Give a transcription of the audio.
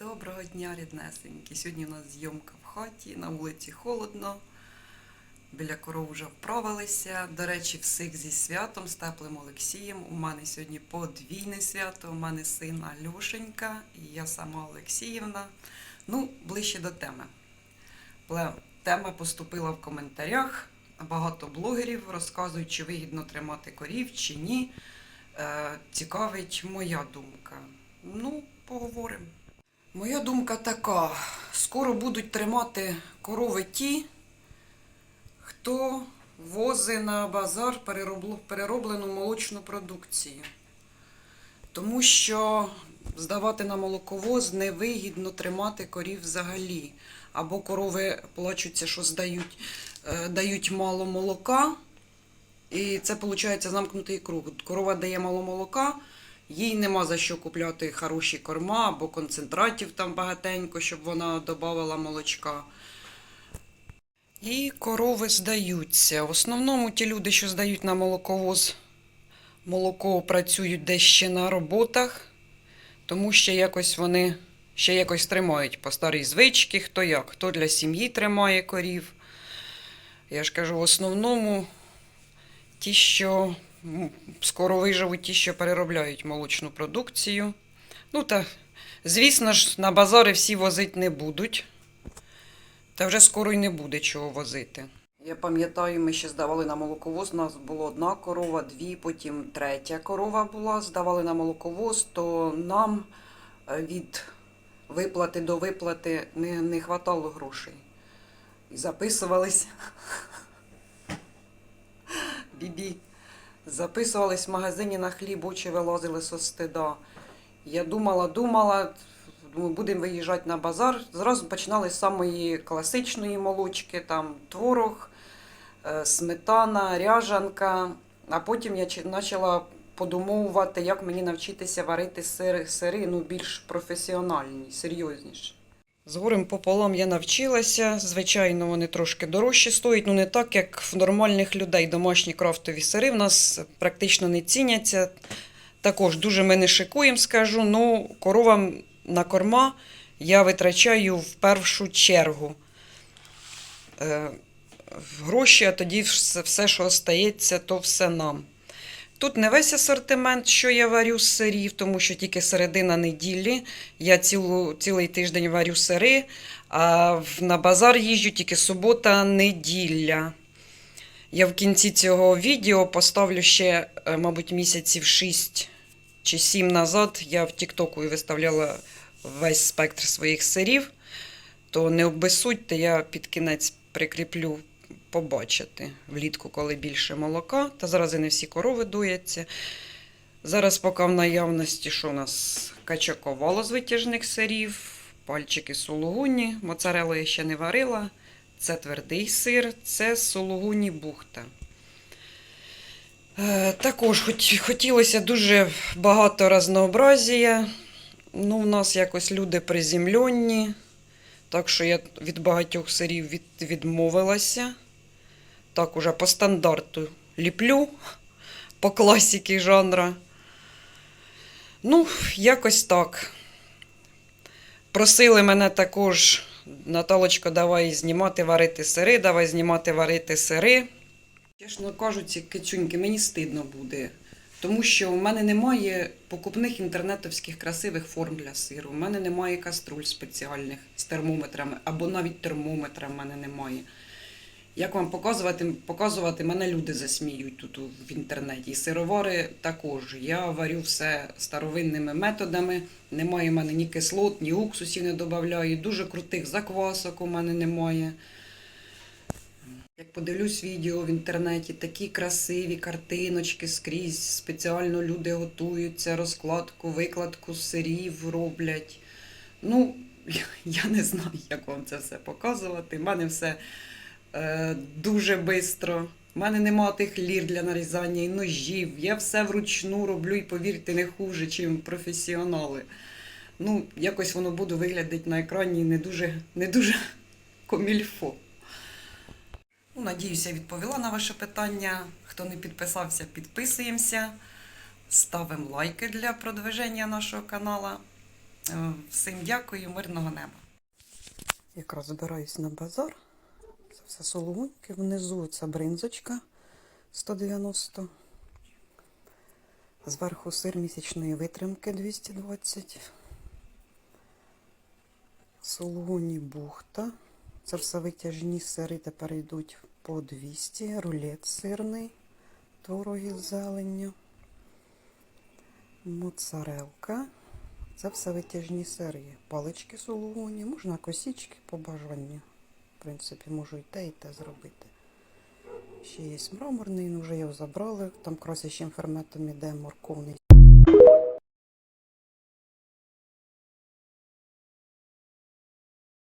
Доброго дня, ріднесенькі. Сьогодні у нас зйомка в хаті, на вулиці холодно. Біля коров вже вправилися. До речі, всіх зі святом, з теплим Олексієм. У мене сьогодні подвійне свято. У мене син Альошенька і я сама Олексіївна. Ну, ближче до теми. Тема поступила в коментарях. Багато блогерів розказують, чи вигідно тримати корів, чи ні. Е, цікавить моя думка. Ну, поговоримо. Моя думка така: скоро будуть тримати корови ті, хто возить на базар перероблену молочну продукцію. Тому що здавати на молоковоз невигідно тримати корів взагалі. Або корови плачуться, що здають, е, дають мало молока. І це виходить замкнутий круг. Корова дає мало молока, їй нема за що купляти хороші корма або концентратів там багатенько, щоб вона додавала молочка. І корови здаються. В основному ті люди, що здають на молоковоз молоко, працюють десь ще на роботах, тому що якось вони ще якось тримають по старій звичці, хто як, хто для сім'ї тримає корів. Я ж кажу, в основному ті, що скоро виживуть, ті, що переробляють молочну продукцію. Ну та, звісно ж, на базари всі возити не будуть. Та вже скоро й не буде чого возити. Я пам'ятаю, ми ще здавали на молоковоз. У нас була одна корова, дві, потім третя корова була. Здавали на молоковоз, то нам е, від виплати до виплати не, не хватало грошей. І записувались. Бібі. Записувались в магазині на хліб, очі вилазили со стида. Я думала, думала, думаю, будемо виїжджати на базар. Зразу починали з самої класичної молочки, там творог, е, сметана, ряжанка. А потім я почала подумовувати, як мені навчитися варити сири, сири ну, більш професіональні, серйозніші. З горем пополам я навчилася. Звичайно, вони трошки дорожче стоять, ну не так, як в нормальних людей. Домашні крафтові сири в нас практично не ціняться. Також дуже ми не шикуємо, скажу. Ну, коровам на корма я витрачаю в першу чергу е, гроші, а тоді все, все, що остається, то все нам. Тут не весь асортимент, що я варю з сирів, тому що тільки середина неділі. Я цілу, цілий тиждень варю сири, а на базар їжджу тільки субота, неділя. Я в кінці цього відео поставлю ще, е, мабуть, місяців 6 чи 7 назад. Я в Тіктоку виставляла весь спектр своїх сирів. То не обесудьте, я під кінець прикріплю побачити влітку, коли більше молока. Та зараз і не всі корови дояться. Зараз поки в наявності, що у нас качаковало з витяжних сирів, пальчики сулугуні, моцарелу я ще не варила. Це твердий сир, це сулугуні бухта. Е, також хотілося дуже багато разнообразія. Ну, у нас якось люди приземлені. Так що я від багатьох сирів від, відмовилася. Так, уже по стандарту ліплю, по класіки жанра. Ну, якось так. Просили мене також, Наталочко, давай знімати варити сири, давай знімати варити сири. Чесно кажучи, кицюньки, мені стидно буде. Тому що в мене немає покупних інтернетовських красивих форм для сиру. У мене немає каструль спеціальних з термометрами, або навіть термометра в мене немає. Як вам показувати, показувати, мене люди засміють тут в інтернеті. І сировари також. Я варю все старовинними методами. Немає в мене ні кислот, ні уксусів не додаю. Дуже крутих заквасок у мене немає. Як подивлюсь відео в інтернеті, такі красиві картиночки скрізь. Спеціально люди готуються, розкладку, викладку сирів роблять. Ну, я не знаю, як вам це все показувати. У мене все дуже швидко. У мене нема тих лір для нарізання і ножів. Я все вручну роблю і повірте, не хуже, ніж професіонали. Ну, якось воно буде виглядати на екрані не дуже, не дуже комільфо. Ну, надіюся, відповіла на ваше питання. Хто не підписався, підписуємося. Ставимо лайки для продвиження нашого каналу. Е, Всім дякую, мирного неба. Якраз збираюсь на базар. Це все соломоньки. Внизу ця бринзочка 190. Зверху сир місячної витримки 220. Солоні бухта. Це все витяжні сири тепер йдуть по 200. Рулет сирний, творог із зеленню. Моцарелка. Це все витяжні сири. Палички солоні, можна косічки по бажанню. В принципі, можу і те, і те зробити. Ще є мраморний, ну вже його забрали. Там красячим ферметом іде морковний